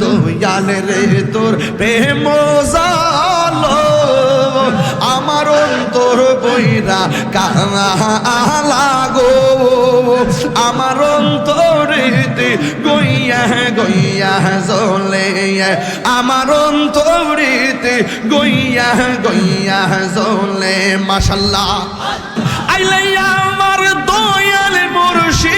দয়াল রে তোর প্রেম আমার অন্তর বইরা কালা গো, আমার অন্তরেতে গইয়া গইয়া জলে আমার অন্তরেতে গইয়া গইয়া জলে মাশাল্লাহ আইলে আমার দয়াল মুর্শিদ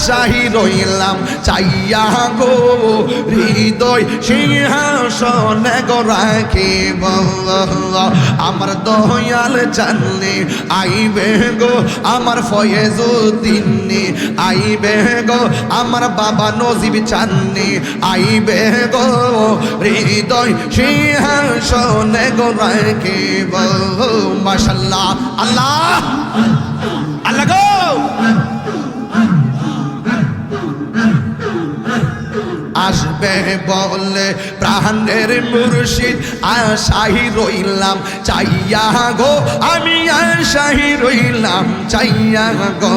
আশাহি রইলাম, চাইয়া গো হৃদয় সিংহাসন গো আমার দয়াল জানলে আইবে গো, আমার ফয়েজুদ্দিনে আইবে গো, আমার বাবা নজিব চান্নি আইবে গো, হৃদয় সিংহাসন গো রাখিব মাশাল্লাহ আল্লাহ। আসবে বলে প্রাণের মুর্শিদ আশাহি রইলাম, চাইয়া গো, আমি আশাহি রইলাম, চাইয়া গো।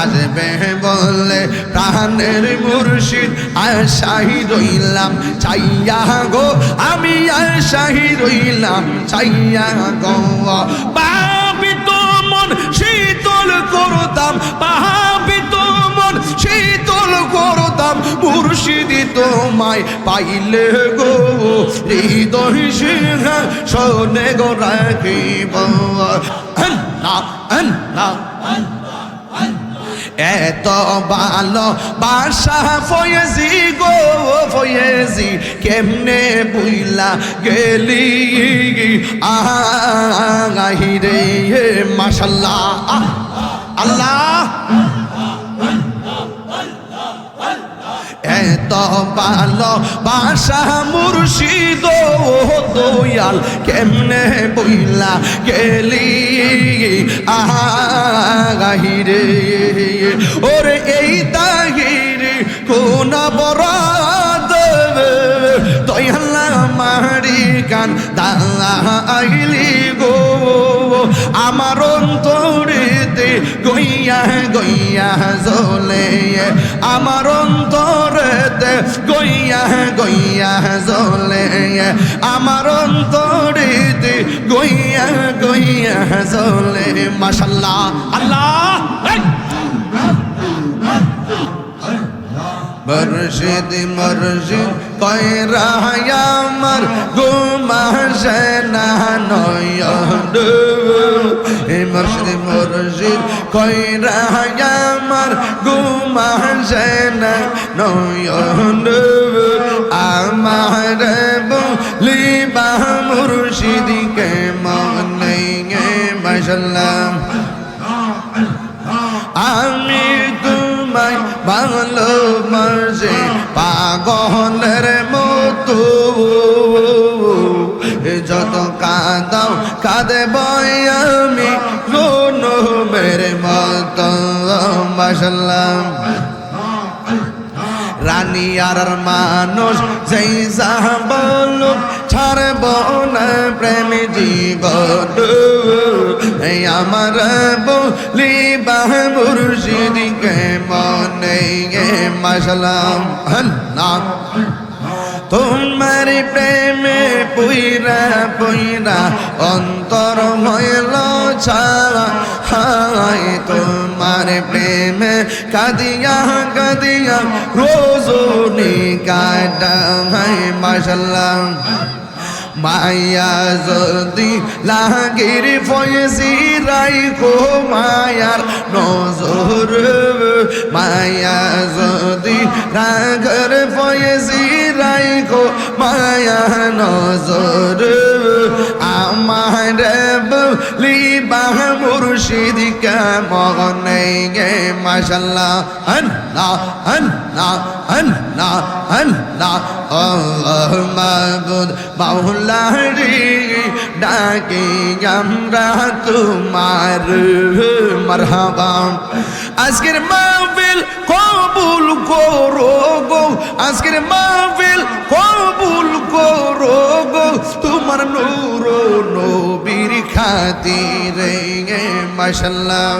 আসবে বলে প্রাণের মুর্শিদ আশাহি রইলাম, চাইয়া গো, আমি আশাহি রইলাম, চাইয়া গো। পাবি তো মন শীতল করতাম পাবি করতাম মুর্শিদি তোমায় পাইলে গো হৃদয় সিংহ শোনে গো রাখিব এত ভালো বাসা ফয়েজি গো ফয়েজি কেমনে বুইলা গেলি আহিরে মাশাল্লাহ আল্লাহ ভালো বাসা মুর্শিদ দয়াল, কেমনে বইলা গেলি আহিরে ওরে এই তাহিরে কোন বরাদ দয়াল্লা মারি গান দাইলি গো। আমার অন্তরেতে গইয়া গইয়া জলে আমার অন্তরেতে গইয়া গইয়া জলে আমার অন্তরেতে গইয়া গইয়া জলে মাশাল্লাহ আল্লাহ! এই! মর্শিদ। মর্শিদ কয়রা আমার গুমাসে না নয়ন হে মর্শিদ মর্শিদ কয়রা আমার গুমাসে না নয়ন আমার বলিবা মুর্শিদকে মনে মাসাল্লাহ আমি তোমায় ভালো মাঝে পাগলের কাঁদাও কাঁদে বই আমি কোন মেরে মতো মাসাল্লাম রানী আর মানুষ যেই যাহা বলুক ছাড়ব না, প্রেম জীবন। এই আমার বলি বাহ মুর্শিদিকে মনে মাসালাম না তোমার প্রেমে পুইরা পুইরা অন্তর হইল ছাড়া তোমার প্রেমে কাদিয়া কাদিয়া রোজনি কাটা হাই মাসাল্লাম মায়া যদি লাগের ফয়েসি রাইখো মায়ার নজর, মায়া যদি রাগর ফয়েসি রাইখো মায়া নজর। আমার বলি বাহ মুর্শিদ মনে গে? মাশাল্লাহ আল্লাহ আল্লাহ আল্লাহ আল্লাহ আল্লাহ মাবুদ মাওলা রে ডাকে আমরা তোমার। মারহাবা। আজকের মাহফিল কবুল করো গো। আজকের মাহফিল কবুল করো গো। তোমার নূর নবীর খাতিরে মাশাল্লাহ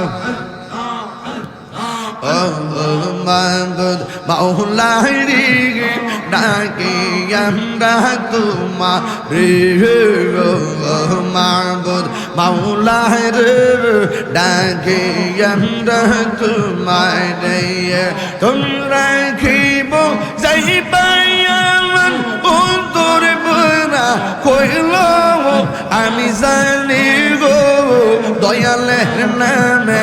মাগুদ মাওলারি ডাকি তোমার রে ডাকি আমরা তোমার তোমরা খিব যাই পাইয়ামান অন্তর বনা কইল আমি জানি গো, দয়ালের নামে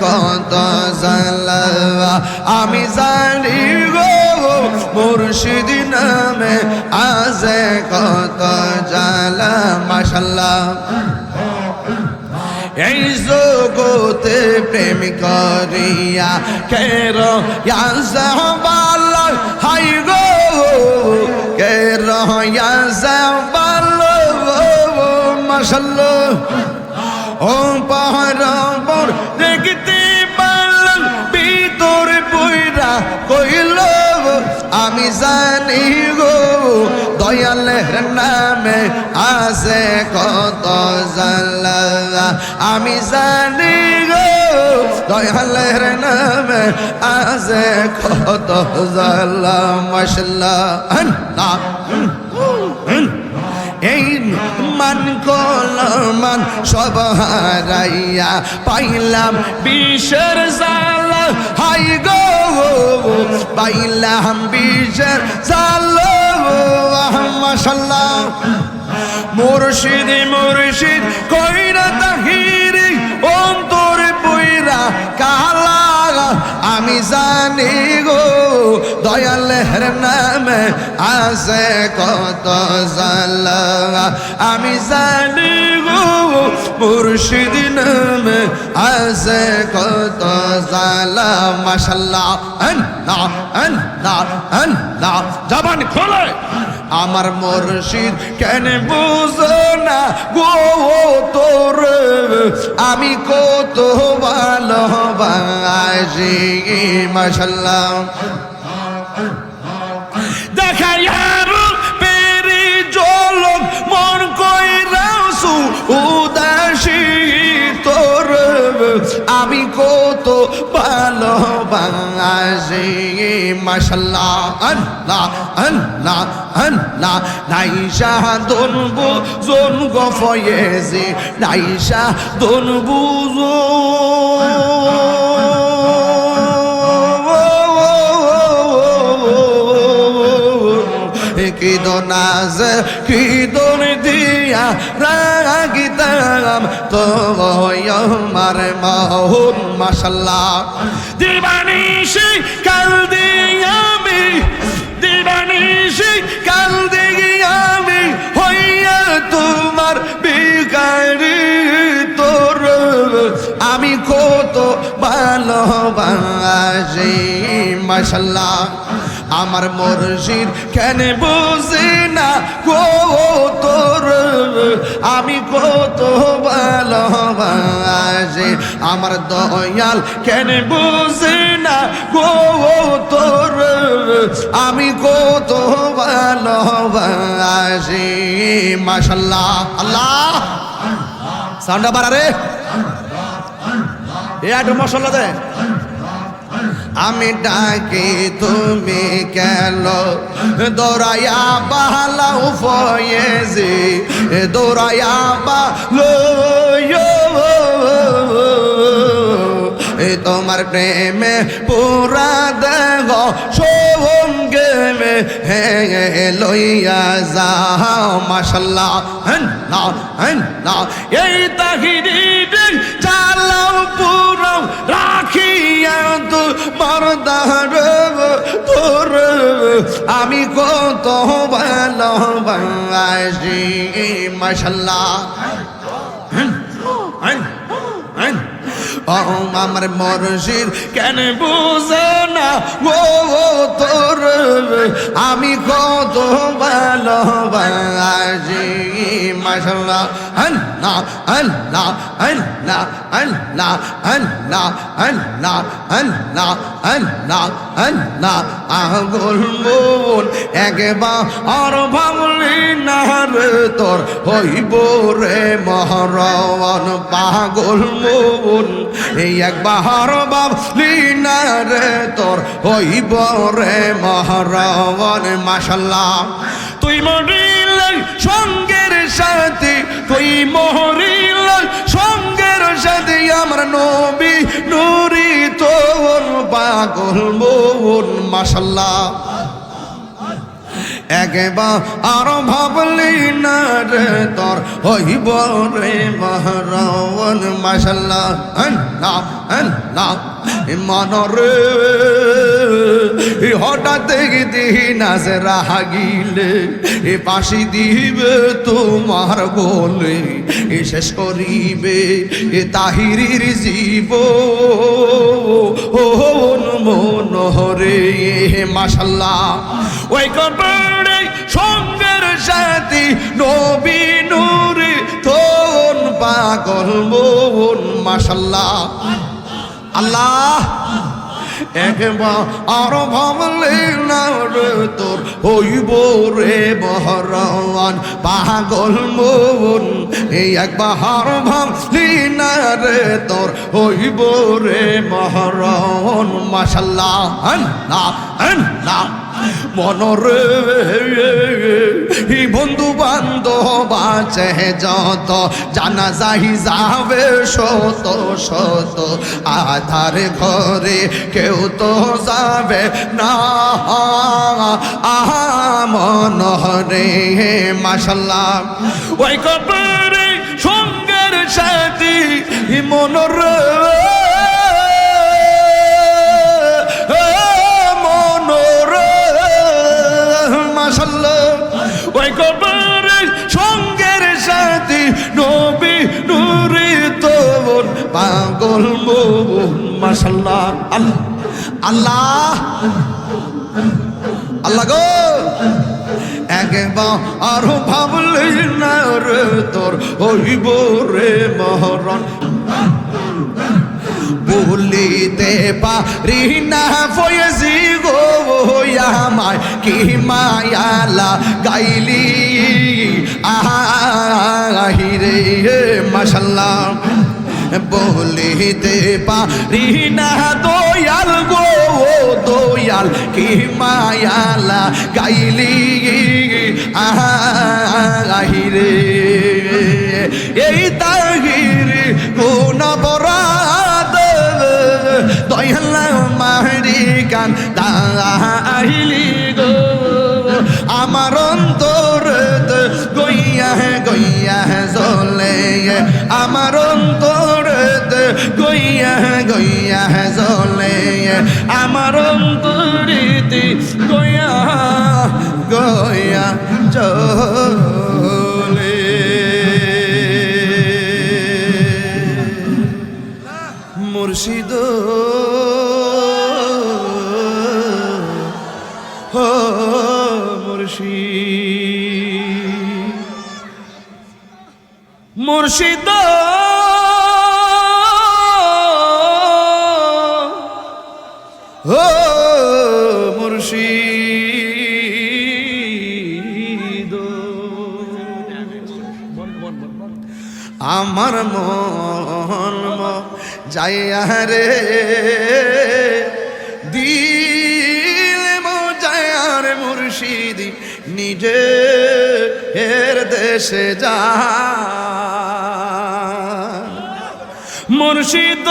কত জালা আমি জানি মুর্শিদ নামে আছে কত জালা মাশাল্লাহ। এই জগতে প্রেম করিয়া কের হাই গো কের মাশাল্লাহ। ও পাহাড় আমি জানি গো দয়ালের নামে আছে কত জালা আমি জানি গো দয়ালের নামে আছে কত জালা মশলা না এই মান কলমান সব হারাইয়া পাইলাম বিষের জালা হাই গো মুর্শিদ মুর্শিদ, কইরা তাহিরি, অন্তরে বইরা কালা আমি জানি গো, দয়ালের নামে আছে কত জালা আমি জানি গো মুর্শিদ নামে আছে কত জালা মাশাল্লাহ না না না জবান খোলে। আমার মুর্শিদ কেন বুঝো না গো তোর? আমি কত ভালোবাসি, মাশাল্লাহ। দেখাইয়ার ভালোবাসি মাশাল্লাহ, আল্লাহ আল্লাহ আল্লাহ। নাইশা দনবু জন গফয়েছি নাইশা দনবু কি দোনাজ কি দোন দিয়া রাগিতাম তো আমার মাহুন, মাশাল্লাহ। দিবানিশি কাল আমি দিবানিশি কাল আমি হইয়া তোমার বিকারি তোর। আমি কত ভালোবাসি মাশাল্লাহ। আমার মর্জির কেন বুঝি না? গো তোর, আমি কত ভালোবাসি। আমার দয়াল কেন বুঝি না? গো তোর, আমি কত ভালোবাসি। মাশাল্লাহ, আল্লাহ। সাউন্ডটা বাড়া রে এ, একটু মশলা দে আমি ডাকি, তুমি কেন? দৌড়াইয়া বালাও ফয়েজি দৌড়াইয়া বালো তোমার প্রেমে পুরা দেহ সঙ্গে হে লইয়া যাও, মাশাল্লাহ হেন না হেন না এই তাহিরি চালাও পুরো রাখিয়া তো মরদার তোর আমি কত ভালোবাসি, মাশাল্লাহ। ও আমার মরশিদ কেন বুঝে না ও ও তোর? আমি কত ভালোবাসি, মাশাল্লাহ। আল্লাহ আল্লাহ আল্লাহ আল্লাহ আল্লাহ আল্লাহ আল্লাহ আল্লাহ আল্লাহ। আগুল মন একবার আর ভাবলি না রে তোর, হইব রে মহরণ। পাগল মন এই একবার ভাবলি না রে তোর, হইব রে মহরণ। মাশাল্লাহ। তুই মরিল সঙ্গের সাথে, তুই মরিল সঙ্গের সাথে নবী নুরি তোর পাগল, মন, মাশাল্লাহ। একবার আর ভাবলি না রে তোর, হইব রে মহারাবণ মাসাল্লাহ হ্যাঁ না না মন হঠাৎ দেখি নাচ রাহাগিলে এ পাশি দিবে তোমার বলে, এ শেষ করিবে এ তাহিরির জীব। মন হরে মাশাল্লাহ। ওই কবরে সঙ্গের সাথী নবী তোন পাগল মন, মাশাল্লাহ। আল্লাহ। একবার আর ভাবলে না রে তোর হইব রে বহরওয়ান পাগল মন। এই একবার ভাবলি না রে তোর হইব রে মহরণ মাশাল্লাহ না না মনরে বন্ধু বান্ধব আছে যত, জানা যাহি যাবে শত শত আধার ঘরে কেউ তো যাবে না। আহা, মনরে মাসাল্লাহ ওই কবরে সঙ্গের সাথী মনোরে। নুরি তোর পাগল মোহন, মাশাল্লাহ, আল্লাহ আল্লাহ গো। একবার আরও ভাবলি না রে তোর হইব রে মহরণ। বলিতে পারি না ফয়েজি গো আমায় কি মায়ালা গাইলি বলিতে পারি না দয়াল গো দয়াল, কি মায়ালা গাইলি আহিরে এই তাহির কোন বরাদ দয়াল মারি কান তাহিলি গো। আমার অন্তর গইয়া গইয়া জলে আমার অন্তর গইয়া গইয়া জলে আমার অন্তরিতে গইয়া গইয়া জলে। মুর্শিদ হো মুর্শিদ মুর্শিদ হো মুর্শিদ। আমার মন যাইয়া রে দিল মজায়ার মুর্শিদি নিজে এর দেশে যা। মুর্শিদ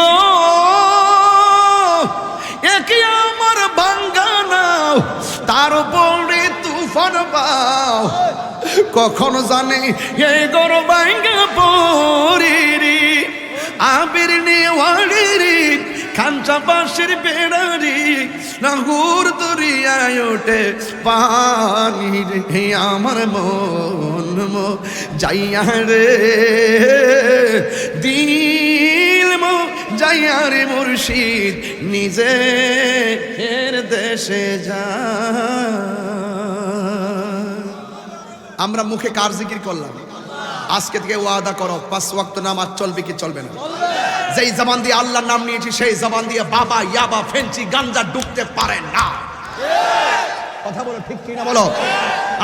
কখন জানে এই গর বাইঙ্গা পরিরি আবির নেওয়াড়িরি খাঞ্চা পাশের বেড়ারি নাগুর দরিয়ায় ওঠে পানি রে। আমার মন মো, যাইয়া রে। দিল মো, যাইয়া রে মুর্শিদ নিজে দেশে যা। আমরা মুখে কার জিকির করলাম? আজকে থেকে ওয়াদা করো পাঁচ ওয়াক্ত নামাজ চলবে কি চলবে না? যেই জবান দিয়ে আল্লাহর নাম নিয়েছি সেই জবান দিয়ে বাবা ইয়াবা ফেন্সি গাঞ্জা ঢুকতে পারে না। কথা বলো ঠিক কি না বলো?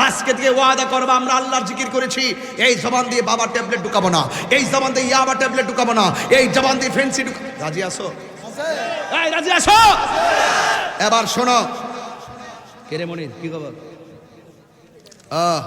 আজকে থেকে ওয়াদা করব আমরা আল্লাহর জিকির করেছি। এই জবান দিয়ে বাবা ট্যাবলেট ঢুকাবো না। এই জবান দিয়ে ইয়াবা ট্যাবলেট ঢুকাবো না। এই জবান দিয়ে ফেন্সি ঢুক রাজি আসো রাজি আসো এবার শোনো। কেরে মনির কি খবর? আহ